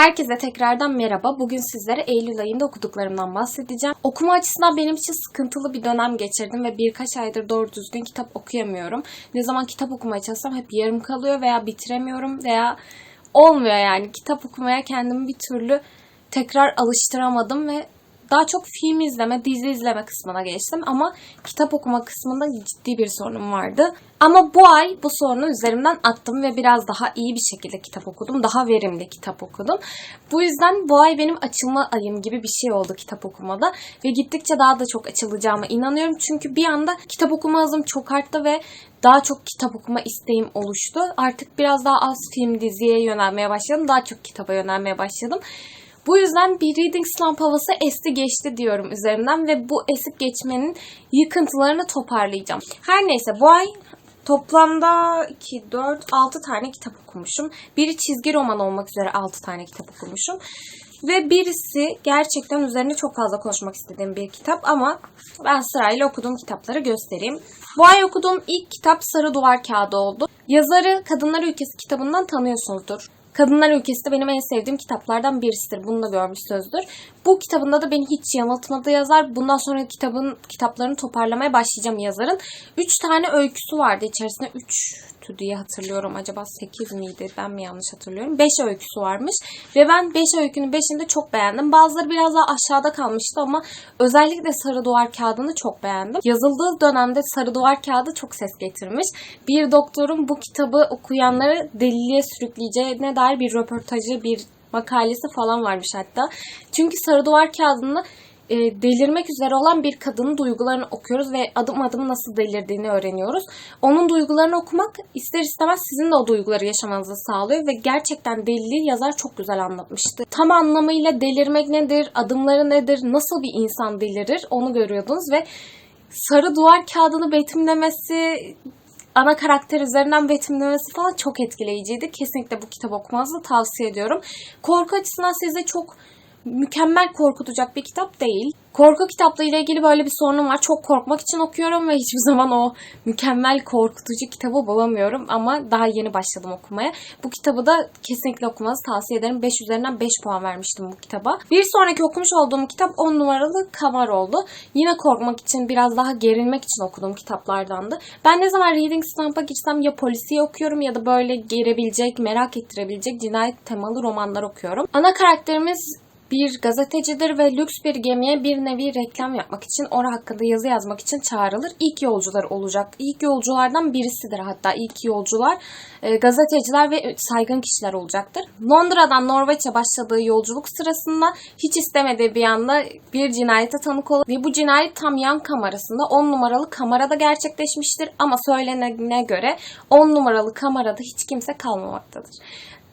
Herkese tekrardan merhaba. Bugün sizlere Eylül ayında okuduklarımdan bahsedeceğim. Okuma açısından benim için sıkıntılı bir dönem geçirdim ve birkaç aydır doğru düzgün kitap okuyamıyorum. Ne zaman kitap okumaya çalışsam hep yarım kalıyor veya bitiremiyorum veya olmuyor yani. Kitap okumaya kendimi bir türlü tekrar alıştıramadım ve daha çok film izleme, dizi izleme kısmına geçtim ama kitap okuma kısmında ciddi bir sorunum vardı. Ama bu ay bu sorunu üzerimden attım ve biraz daha iyi bir şekilde kitap okudum. Daha verimli kitap okudum. Bu yüzden bu ay benim açılma ayım gibi bir şey oldu kitap okumada. Ve gittikçe daha da çok açılacağıma inanıyorum. Çünkü bir anda kitap okuma hızım çok arttı ve daha çok kitap okuma isteğim oluştu. Artık biraz daha az film diziye yönelmeye başladım. Daha çok kitaba yönelmeye başladım. Bu yüzden bir reading slump havası esti geçti diyorum üzerinden ve bu esip geçmenin yıkıntılarını toparlayacağım. Her neyse bu ay toplamda 2, 4, 6 tane kitap okumuşum. Biri çizgi roman olmak üzere 6 tane kitap okumuşum. Ve birisi gerçekten üzerine çok fazla konuşmak istediğim bir kitap ama ben sırayla okuduğum kitapları göstereyim. Bu ay okuduğum ilk kitap Sarı Duvar Kağıdı oldu. Yazarı Kadınlar Ülkesi kitabından tanıyorsunuzdur. Kadınlar Ülkesi de benim en sevdiğim kitaplardan birisidir. Bunu da görmüşsünüzdür. Bu kitabında da beni hiç yanıltmadı yazar. Bundan sonra kitabın kitaplarını toparlamaya başlayacağım yazarın. Üç tane öyküsü vardı içerisinde. Üçtü diye hatırlıyorum. Acaba sekiz miydi? Ben mi yanlış hatırlıyorum? Beş öyküsü varmış. Ve ben beş öykünün beşini de çok beğendim. Bazıları biraz daha aşağıda kalmıştı ama özellikle Sarı Duvar Kağıdı'nı çok beğendim. Yazıldığı dönemde Sarı Duvar Kağıdı çok ses getirmiş. Bir doktorun bu kitabı okuyanları deliliğe sürükleyeceğine dair bir röportajı, bir makalesi falan varmış hatta. Çünkü Sarı Duvar Kağıdı'nda e, delirmek üzere olan bir kadının duygularını okuyoruz ve adım adım nasıl delirdiğini öğreniyoruz. Onun duygularını okumak ister istemez sizin de o duyguları yaşamanızı sağlıyor ve gerçekten deliliği yazar çok güzel anlatmıştı. Tam anlamıyla delirmek nedir, adımları nedir, nasıl bir insan delirir onu görüyordunuz ve sarı duvar kağıdını betimlemesi, ana karakter üzerinden betimlemesi falan çok etkileyiciydi. Kesinlikle bu kitabı okumanızı tavsiye ediyorum. Korku açısından size çok mükemmel korkutacak bir kitap değil. Korku kitaplarıyla ilgili böyle bir sorunum var. Çok korkmak için okuyorum ve hiçbir zaman o mükemmel korkutucu kitabı bulamıyorum. Ama daha yeni başladım okumaya. Bu kitabı da kesinlikle okumanızı tavsiye ederim. 5 üzerinden 5 puan vermiştim bu kitaba. Bir sonraki okumuş olduğum kitap 10 numaralı Kamar oldu. Yine korkmak için biraz daha gerilmek için okuduğum kitaplardandı. Ben ne zaman Reading Slump'a girsem ya polisiye okuyorum ya da böyle gerebilecek, merak ettirebilecek cinayet temalı romanlar okuyorum. Ana karakterimiz bir gazetecidir ve lüks bir gemiye bir nevi reklam yapmak için orada hakkında yazı yazmak için çağrılır. İlk yolcular olacak. İlk yolculardan birisidir hatta ilk yolcular e, gazeteciler ve saygın kişiler olacaktır. Londra'dan Norveç'e başladığı yolculuk sırasında hiç istemediği bir anda bir cinayete tanık olur ve bu cinayet tam yan kamerasında 10 numaralı kamerada gerçekleşmiştir ama söylenene göre 10 numaralı kamerada hiç kimse kalmamaktadır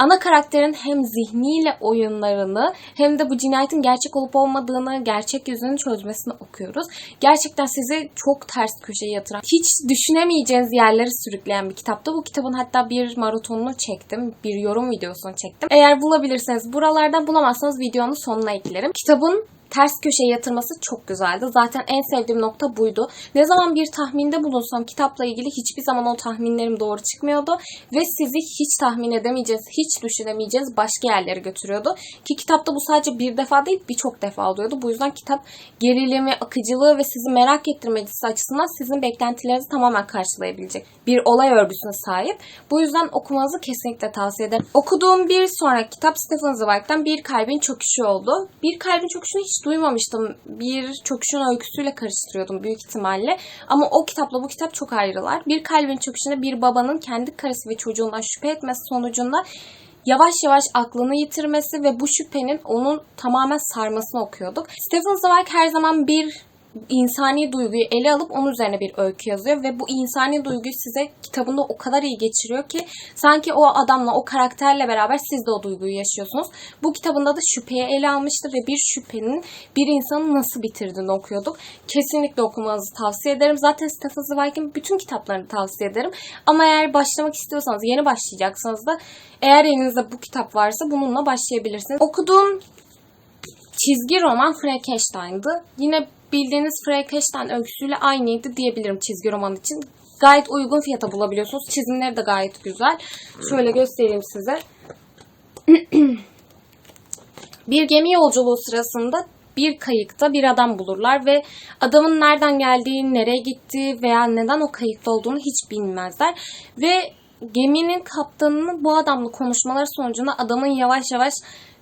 ana karakterin hem zihniyle oyunlarını hem de bu cinayetin gerçek olup olmadığını, gerçek yüzünü çözmesini okuyoruz. Gerçekten sizi çok ters köşeye yatıran, hiç düşünemeyeceğiniz yerlere sürükleyen bir kitaptı. Bu kitabın hatta bir maratonunu çektim. Bir yorum videosunu çektim. Eğer bulabilirseniz buralardan bulamazsanız videonun sonuna eklerim. Kitabın ters köşeye yatırması çok güzeldi. Zaten en sevdiğim nokta buydu. Ne zaman bir tahminde bulunsam kitapla ilgili hiçbir zaman o tahminlerim doğru çıkmıyordu. Ve sizi hiç tahmin edemeyeceğiz, hiç düşünemeyeceğiz başka yerlere götürüyordu. Ki kitapta bu sadece bir defa değil birçok defa oluyordu. Bu yüzden kitap gerilimi, akıcılığı ve sizi merak ettirmecisi açısından sizin beklentilerinizi tamamen karşılayabilecek bir olay örgüsüne sahip. Bu yüzden okumanızı kesinlikle tavsiye ederim. Okuduğum bir sonraki kitap Stephen Zweig'den Bir Kalbin Çöküşü oldu. Bir Kalbin Çöküşü'nü hiç duymamıştım. Bir çöküşün öyküsüyle karıştırıyordum büyük ihtimalle. Ama o kitapla bu kitap çok ayrılar. Bir kalbin çöküşünde bir babanın kendi karısı ve çocuğundan şüphe etmesi sonucunda yavaş yavaş aklını yitirmesi ve bu şüphenin onun tamamen sarmasını okuyorduk. Stephen Zweig her zaman bir insani duyguyu ele alıp onun üzerine bir öykü yazıyor ve bu insani duyguyu size kitabında o kadar iyi geçiriyor ki sanki o adamla o karakterle beraber siz de o duyguyu yaşıyorsunuz. Bu kitabında da şüpheye ele almıştır ve bir şüphenin bir insanı nasıl bitirdiğini okuyorduk. Kesinlikle okumanızı tavsiye ederim. Zaten Stephen Zweig'in bütün kitaplarını tavsiye ederim. Ama eğer başlamak istiyorsanız, yeni başlayacaksanız da eğer elinizde bu kitap varsa bununla başlayabilirsiniz. Okuduğum çizgi roman Frankenstein'dı. Yine bildiğiniz Frankenstein öyküsüyle aynıydı diyebilirim çizgi roman için. Gayet uygun fiyata bulabiliyorsunuz. Çizimleri de gayet güzel. Şöyle göstereyim size. Bir gemi yolculuğu sırasında bir kayıkta bir adam bulurlar ve adamın nereden geldiği, nereye gittiği veya neden o kayıkta olduğunu hiç bilmezler. Ve geminin kaptanının bu adamla konuşmaları sonucunda adamın yavaş yavaş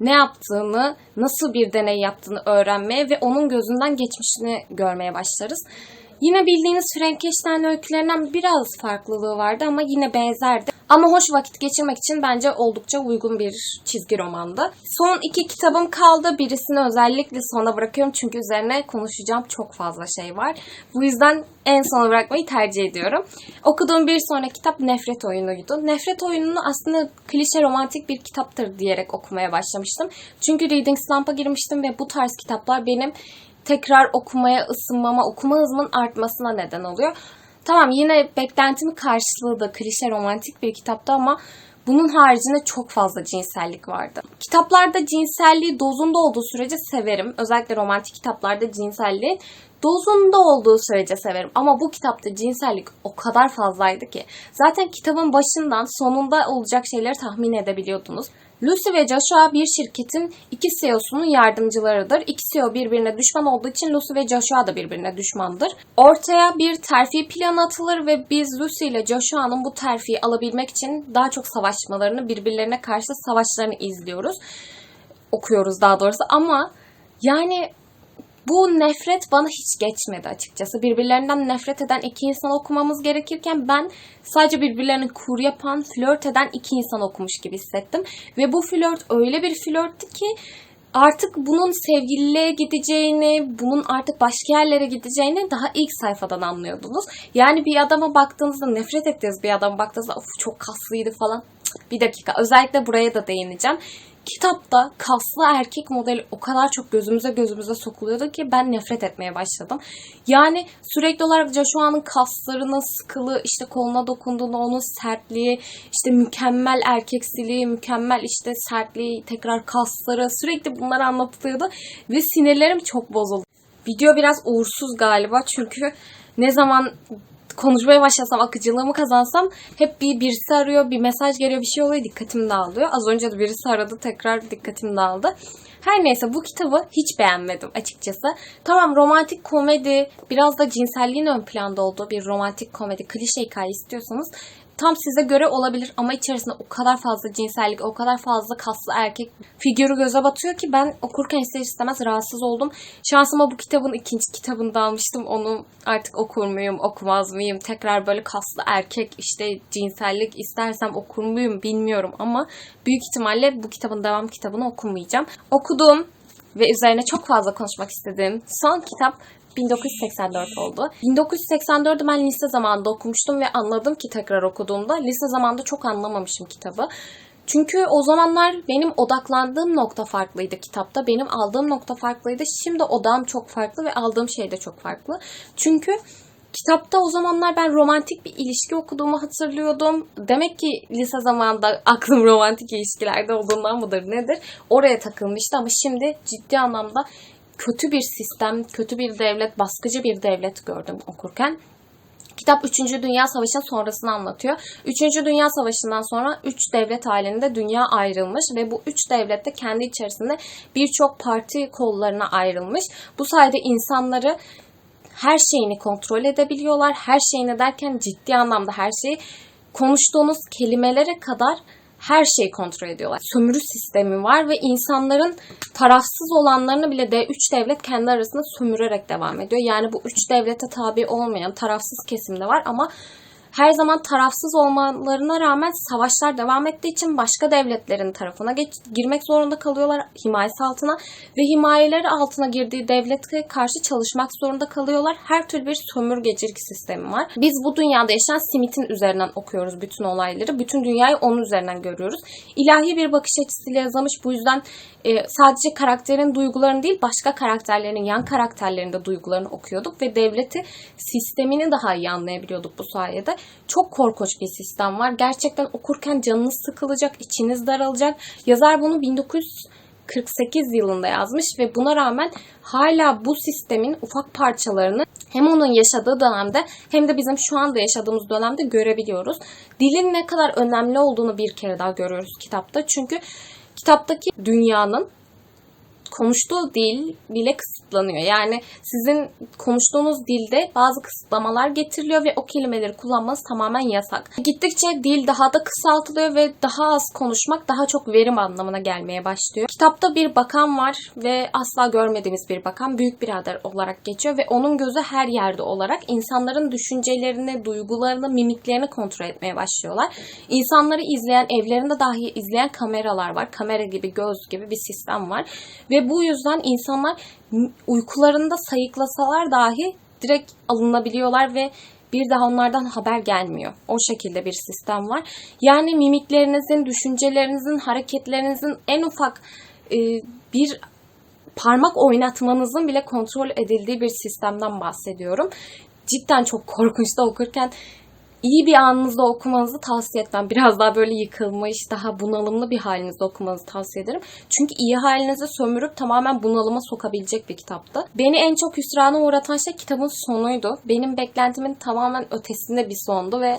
ne yaptığını, nasıl bir deney yaptığını öğrenmeye ve onun gözünden geçmişini görmeye başlarız. Yine bildiğiniz Frankenstein öykülerinden biraz farklılığı vardı ama yine benzerdi. Ama hoş vakit geçirmek için bence oldukça uygun bir çizgi romandı. Son iki kitabım kaldı. Birisini özellikle sona bırakıyorum çünkü üzerine konuşacağım çok fazla şey var. Bu yüzden en sona bırakmayı tercih ediyorum. Okuduğum bir sonraki kitap Nefret Oyunu'ydu. Nefret Oyunu'nu aslında klişe romantik bir kitaptır diyerek okumaya başlamıştım. Çünkü Reading Slump'a girmiştim ve bu tarz kitaplar benim tekrar okumaya ısınmama, okuma hızımın artmasına neden oluyor. Tamam yine beklentimi karşıladı. Klişe romantik bir kitaptı ama bunun haricinde çok fazla cinsellik vardı. Kitaplarda cinselliği dozunda olduğu sürece severim. Özellikle romantik kitaplarda cinselliğin dozunda olduğu sürece severim. Ama bu kitapta cinsellik o kadar fazlaydı ki. Zaten kitabın başından sonunda olacak şeyleri tahmin edebiliyordunuz. Lucy ve Joshua bir şirketin iki CEO'sunun yardımcılarıdır. İki CEO birbirine düşman olduğu için Lucy ve Joshua da birbirine düşmandır. Ortaya bir terfi planı atılır ve biz Lucy ile Joshua'nın bu terfiyi alabilmek için daha çok savaşmalarını, birbirlerine karşı savaşlarını izliyoruz. Okuyoruz daha doğrusu ama yani bu nefret bana hiç geçmedi açıkçası. Birbirlerinden nefret eden iki insan okumamız gerekirken ben sadece birbirlerini kur yapan, flört eden iki insan okumuş gibi hissettim. Ve bu flört öyle bir flörttü ki artık bunun sevgililiğe gideceğini, bunun artık başka yerlere gideceğini daha ilk sayfadan anlıyordunuz. Yani bir adama baktığınızda nefret ettiğiniz bir adama baktığınızda of çok kaslıydı falan. Bir dakika özellikle buraya da değineceğim. Kitapta kaslı erkek modeli o kadar çok gözümüze gözümüze sokuluyordu ki ben nefret etmeye başladım. Yani sürekli olarak Joshua'nın kaslarının sıkılı, işte koluna dokunduğunda onun sertliği, işte mükemmel erkeksiliği, mükemmel işte sertliği, tekrar kasları sürekli bunlar anlatılıyordu ve sinirlerim çok bozuldu. Video biraz uğursuz galiba çünkü ne zaman konuşmaya başlasam, akıcılığımı kazansam hep bir birisi arıyor, bir mesaj geliyor, bir şey oluyor, dikkatim dağılıyor. Az önce de birisi aradı, tekrar dikkatim dağıldı. Her neyse bu kitabı hiç beğenmedim açıkçası. Tamam romantik komedi, biraz da cinselliğin ön planda olduğu bir romantik komedi, klişe hikaye istiyorsanız tam size göre olabilir ama içerisinde o kadar fazla cinsellik, o kadar fazla kaslı erkek figürü göze batıyor ki ben okurken ister istemez rahatsız oldum. Şansıma bu kitabın ikinci kitabını da almıştım. Onu artık okur muyum, okumaz mıyım? Tekrar böyle kaslı erkek, işte cinsellik istersem okur muyum bilmiyorum ama büyük ihtimalle bu kitabın devam kitabını okumayacağım. Okuduğum ve üzerine çok fazla konuşmak istediğim son kitap 1984 oldu. 1984'ü ben lise zamanında okumuştum ve anladım ki tekrar okuduğumda lise zamanında çok anlamamışım kitabı. Çünkü o zamanlar benim odaklandığım nokta farklıydı kitapta. Benim aldığım nokta farklıydı. Şimdi odam çok farklı ve aldığım şey de çok farklı. Çünkü kitapta o zamanlar ben romantik bir ilişki okuduğumu hatırlıyordum. Demek ki lise zamanında aklım romantik ilişkilerde olduğundan mıdır nedir? Oraya takılmıştı ama şimdi ciddi anlamda kötü bir sistem, kötü bir devlet, baskıcı bir devlet gördüm okurken. Kitap 3. Dünya Savaşı'nın sonrasını anlatıyor. 3. Dünya Savaşı'ndan sonra 3 devlet halinde dünya ayrılmış ve bu 3 devlet de kendi içerisinde birçok parti kollarına ayrılmış. Bu sayede insanları her şeyini kontrol edebiliyorlar. Her şeyini derken ciddi anlamda her şeyi konuştuğunuz kelimelere kadar her şeyi kontrol ediyorlar. Sömürü sistemi var ve insanların tarafsız olanlarını bile de 3 devlet kendi arasında sömürerek devam ediyor. Yani bu 3 devlete tabi olmayan tarafsız kesim de var ama her zaman tarafsız olmalarına rağmen savaşlar devam ettiği için başka devletlerin tarafına geç, girmek zorunda kalıyorlar himayesi altına ve himayeleri altına girdiği devlete karşı çalışmak zorunda kalıyorlar. Her türlü bir sömürgecilik sistemi var. Biz bu dünyada yaşayan Smith'in üzerinden okuyoruz bütün olayları. Bütün dünyayı onun üzerinden görüyoruz. İlahi bir bakış açısıyla yazılmış. Bu yüzden e, sadece karakterin duygularını değil başka karakterlerin, yan karakterlerin de duygularını okuyorduk ve devleti sistemini daha iyi anlayabiliyorduk bu sayede. Çok korkunç bir sistem var. Gerçekten okurken canınız sıkılacak, içiniz daralacak. Yazar bunu 1948 yılında yazmış ve buna rağmen hala bu sistemin ufak parçalarını hem onun yaşadığı dönemde hem de bizim şu anda yaşadığımız dönemde görebiliyoruz. Dilin ne kadar önemli olduğunu bir kere daha görüyoruz kitapta. Çünkü kitaptaki dünyanın konuştuğu dil bile kısıtlanıyor. Yani sizin konuştuğunuz dilde bazı kısıtlamalar getiriliyor ve o kelimeleri kullanmanız tamamen yasak. Gittikçe dil daha da kısaltılıyor ve daha az konuşmak daha çok verim anlamına gelmeye başlıyor. Kitapta bir bakan var ve asla görmediğimiz bir bakan büyük birader olarak geçiyor ve onun gözü her yerde olarak insanların düşüncelerini, duygularını, mimiklerini kontrol etmeye başlıyorlar. İnsanları izleyen, evlerinde dahi izleyen kameralar var. Kamera gibi, göz gibi bir sistem var. Ve bu yüzden insanlar uykularında sayıklasalar dahi direkt alınabiliyorlar ve bir daha onlardan haber gelmiyor. O şekilde bir sistem var. Yani mimiklerinizin, düşüncelerinizin, hareketlerinizin en ufak e, bir parmak oynatmanızın bile kontrol edildiği bir sistemden bahsediyorum. Cidden çok korkunçta okurken iyi bir anınızda okumanızı tavsiye etmem. Biraz daha böyle yıkılmış, daha bunalımlı bir halinizde okumanızı tavsiye ederim. Çünkü iyi halinizi sömürüp tamamen bunalıma sokabilecek bir kitaptı. Beni en çok hüsrana uğratan şey kitabın sonuydu. Benim beklentimin tamamen ötesinde bir sondu ve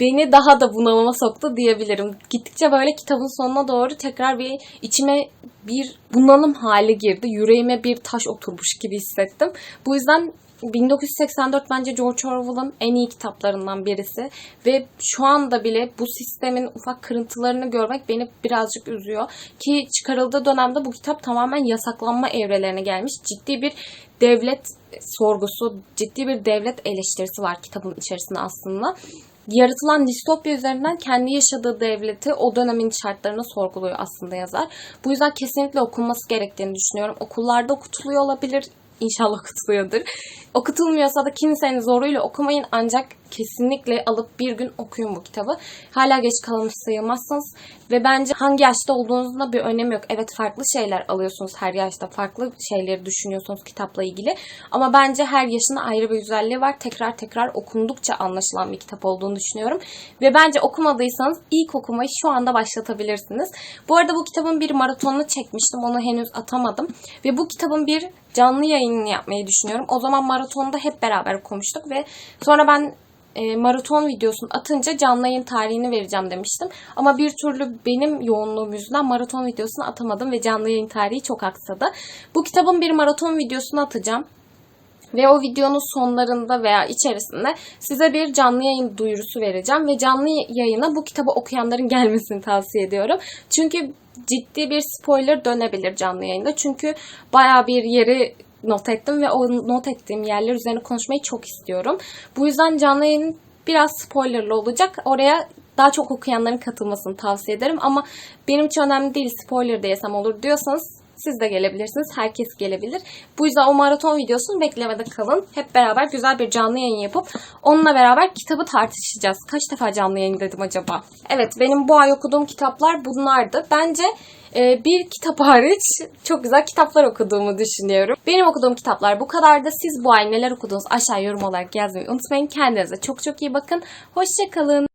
beni daha da bunalıma soktu diyebilirim. Gittikçe böyle kitabın sonuna doğru tekrar bir içime bir bunalım hali girdi. Yüreğime bir taş oturmuş gibi hissettim. Bu yüzden 1984 bence George Orwell'ın en iyi kitaplarından birisi ve şu anda bile bu sistemin ufak kırıntılarını görmek beni birazcık üzüyor. Ki çıkarıldığı dönemde bu kitap tamamen yasaklanma evrelerine gelmiş. Ciddi bir devlet sorgusu, ciddi bir devlet eleştirisi var kitabın içerisinde aslında yaratılan distopya üzerinden kendi yaşadığı devleti o dönemin şartlarını sorguluyor aslında yazar. Bu yüzden kesinlikle okunması gerektiğini düşünüyorum. Okullarda okutuluyor olabilir. İnşallah okutuluyordur. Okutulmuyorsa da kimsenin zoruyla okumayın ancak kesinlikle alıp bir gün okuyun bu kitabı. Hala geç kalmış sayılmazsınız ve bence hangi yaşta olduğunuzun da bir önemi yok. Evet farklı şeyler alıyorsunuz her yaşta. Farklı şeyleri düşünüyorsunuz kitapla ilgili. Ama bence her yaşın ayrı bir güzelliği var. Tekrar tekrar okundukça anlaşılan bir kitap olduğunu düşünüyorum. Ve bence okumadıysanız ilk okumayı şu anda başlatabilirsiniz. Bu arada bu kitabın bir maratonunu çekmiştim. Onu henüz atamadım. Ve bu kitabın bir canlı yayınını yapmayı düşünüyorum. O zaman maratonda hep beraber okumuştuk ve sonra ben e, maraton videosunu atınca canlı yayın tarihini vereceğim demiştim. Ama bir türlü benim yoğunluğum yüzünden maraton videosunu atamadım ve canlı yayın tarihi çok aksadı. Bu kitabın bir maraton videosunu atacağım. Ve o videonun sonlarında veya içerisinde size bir canlı yayın duyurusu vereceğim. Ve canlı yayına bu kitabı okuyanların gelmesini tavsiye ediyorum. Çünkü ciddi bir spoiler dönebilir canlı yayında. Çünkü baya bir yeri not ettim ve o not ettiğim yerler üzerine konuşmayı çok istiyorum. Bu yüzden canlı yayın biraz spoilerlı olacak. Oraya daha çok okuyanların katılmasını tavsiye ederim ama benim için önemli değil spoiler diyesem olur diyorsanız siz de gelebilirsiniz. Herkes gelebilir. Bu yüzden o maraton videosunu beklemede kalın. Hep beraber güzel bir canlı yayın yapıp onunla beraber kitabı tartışacağız. Kaç defa canlı yayın dedim acaba? Evet benim bu ay okuduğum kitaplar bunlardı. Bence bir kitap hariç çok güzel kitaplar okuduğumu düşünüyorum. Benim okuduğum kitaplar bu kadardı. Siz bu ay neler okudunuz aşağı yorum olarak yazmayı unutmayın. Kendinize çok çok iyi bakın. Hoşçakalın.